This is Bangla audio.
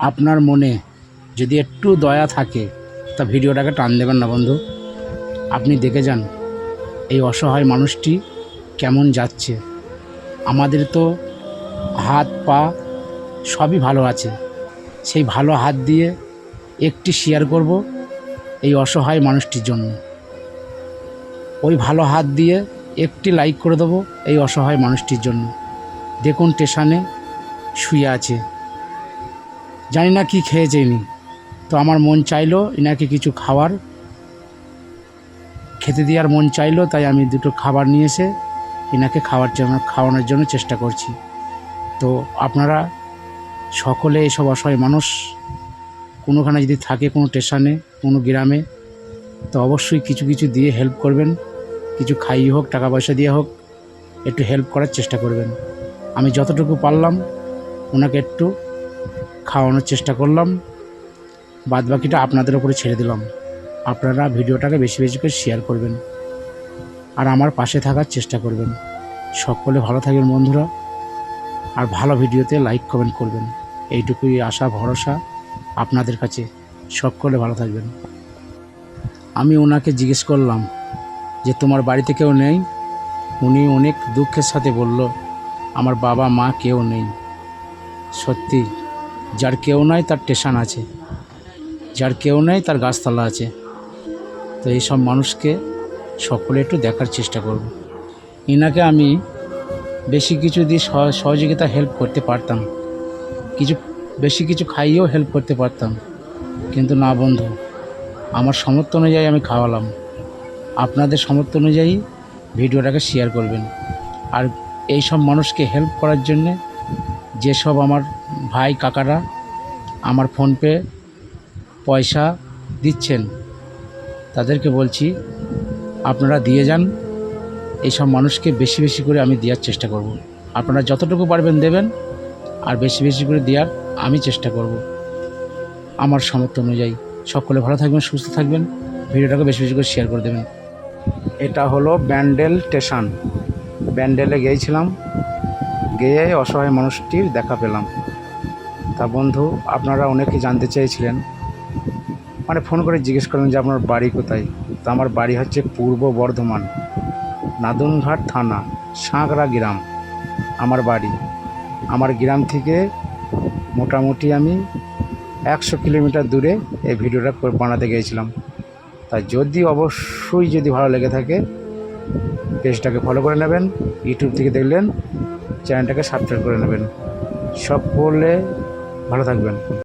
আপনার মনে যদি একটু দয়া থাকে, তা ভিডিওটাকে টান দেবেন না বন্ধু। আপনি দেখে যান, এই অসহায় মানুষটি কেমন যাচ্ছে। আমাদের তো হাত, পা সবই ভালো আছে। সেই ভালো হাত দিয়ে একটি শেয়ার করব এই অসহায় মানুষটির জন্য। ওই ভালো হাত দিয়ে একটি লাইক করে দেবো এই অসহায় মানুষটির জন্য। দেখুন, স্টেশনে শুয়ে আছে। জানি না কি খেয়েছে ইনি। তো আমার মন চাইলো ইনাকে কিছু খাওয়ার। খেতে দেওয়ার মন চাইলো, তাই আমি দুটো খাবার নিয়ে এসে ইনাকে খাওয়ার জন্য, খাওয়ানোর জন্য চেষ্টা করছি। তো আপনারা সকলে এসব অসহায় মানুষ, কোনোখানে যদি থাকে কোনো স্টেশনে, কোনো গ্রামে, তো অবশ্যই কিছু কিছু দিয়ে হেল্প করবেন। কিছু খাইয়ে হোক, টাকা পয়সা দিয়ে হোক, একটু হেল্প করার চেষ্টা করবেন। আমি যতটুকু পারলাম, ওনাকে একটু খাওয়ানোর চেষ্টা করলাম। বাদ বাকিটা আপনাদের উপরে ছেড়ে দিলাম। আপনারা ভিডিওটাকে বেশি বেশি করে শেয়ার করবেন। আর আমার পাশে থাকার চেষ্টা করবেন। সকলে ভালো থাকবেন বন্ধুরা। আর ভালো ভিডিওতে লাইক কমেন্ট করবেন। এইটুকুই আশা, ভরসা আপনাদের কাছে। সকলে ভালো থাকবেন। আমি ওনাকে জিজ্ঞেস করলাম যে, তোমার বাড়িতে কেউ নেই? উনি অনেক দুঃখের সাথে বলল, আমার বাবা, মা কেউ নেই। সত্যি যার কেউ নাই, তার স্টেশন আছে। যার কেউ নাই, তার গাছতলা আছে। তো এইসব মানুষকে সকলে একটু দেখার চেষ্টা করব। ইনাকে আমি বেশি কিছু দিয়ে সহ- সহযোগিতা হেল্প করতে পারতাম। কিছু, বেশি কিছু খাইয়েও হেল্প করতে পারতাম। কিন্তু না বন্ধু, আমার সামর্থ্য অনুযায়ী আমি খাওয়ালাম। আপনাদের সামর্থ্য অনুযায়ী ভিডিওটাকে শেয়ার করবেন। আর এই সব মানুষকে হেল্প করার জন্যে যেসব আমার ভাই কাকারা আমার ফোনপে পয়সা দিচ্ছেন। তাদেরকে বলছি, আপনারা দিয়ে যান, এইসব মানুষকে বেশি বেশি করে আমি দেওয়ার চেষ্টা করব। আপনারা যতটুকু পারবেন দেবেন, আর বেশি বেশি করে দেওয়ার আমি চেষ্টা করব। আমার সামর্থ্য অনুযায়ী। সকলে ভালো থাকবেন, সুস্থ থাকবেন, ভিডিওটাকে বেশি বেশি করে শেয়ার করে দেবেন। এটা হলো ব্যান্ডেল স্টেশন। ব্যান্ডেলে গিয়েছিলাম, গিয়ে অসহায় মানুষটির দেখা পেলাম। তা বন্ধু, আপনারা অনেকে জানতে চেয়েছিলেন। মানে ফোন করে জিজ্ঞেস করলেন যে আপনার বাড়ি কোথায়? তা আমার বাড়ি হচ্ছে পূর্ব বর্ধমান, নাদনঘাট থানা, সাঁকড়া গ্রাম, আমার বাড়ি। আমার গ্রাম থেকে মোটামুটি আমি একশো কিলোমিটার দূরে এই ভিডিওটা বানাতে গিয়েছিলাম। তা যদি অবশ্যই যদি ভালো লেগে থাকে, পেজটাকে ফলো করে নেবেন, ইউটিউব থেকে দেখলেন, চ্যানেলটাকে সাবস্ক্রাইব করে নেবেন। সব করলে ভালো থাকবেন।